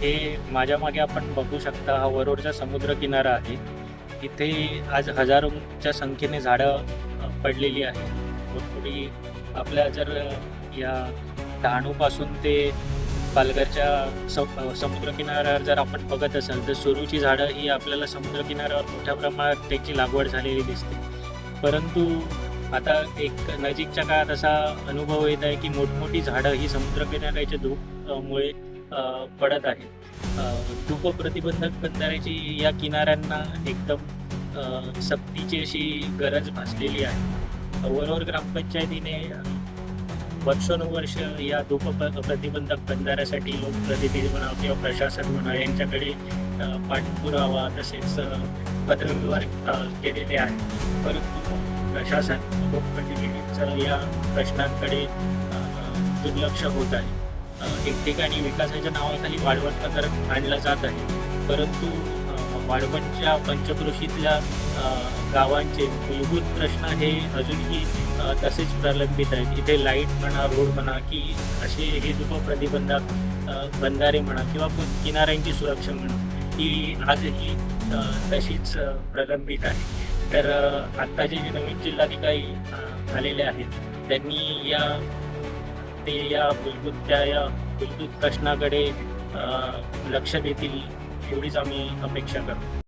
हे माझ्या मागे आपण बघू शकता हा वरोडचा समुद्र किनारा आहे. इथे आज हजारोच्या संख्येने झाडं पडलेली आहे मोठमोठी आपल्या जर या डहाणूपासून ते पालघरच्या सम समुद्रकिनाऱ्यावर जर आपण बघत असाल तर सुरूची झाडं ही आपल्याला समुद्रकिनाऱ्यावर मोठ्या प्रमाणात त्याची लागवड झालेली दिसते. परंतु आता एक नजीकच्या काळात असा अनुभव येत आहे की मोठमोठी झाडं ही समुद्रकिनाऱ्याच्या धूपमुळे धूप मुळे पडत आहेत धूप प्रतिबंधक बंधाऱ्याची या किनाऱ्यांना एकदम सक्तीची अशी गरज भासलेली आहे. वरोर ग्रामपंचायतीने वर्षानुवर्ष या धूप प्रतिबंधक बंधाऱ्यासाठी लोकप्रतिनिधी म्हणा किंवा प्रशासन म्हणा यांच्याकडे पाठपुरावा तसेच पत्रव्यवहार केलेले आहे परंतु प्रशासन लोकप्रतिनिधींचं या प्रश्नांकडे दुर्लक्ष होत आहे. एक ठिकाणी विकासाच्या नावाखाली वाढवण प्रकरण आणलं जात आहे. परंतु वाढवणच्या पंचक्रोशीतल्या गावांचे मूलभूत प्रश्न हे अजूनही तसेच प्रलंबित आहेत. इथे लाइट म्हणा रोड म्हणा की असे हे धूप प्रतिबंधक बंधारे म्हणा किंवा किनाऱ्यांची सुरक्षा म्हणा ही आजही तशीच प्रलंबित आहे. तर आत्ताचे जे नवीन जिल्हाधिकारी आलेले आहेत त्यांनी या ते या मूलभूत त्या या मूलभूत प्रश्नाकडे लक्ष देतील एवढीच आम्ही अपेक्षा करतो.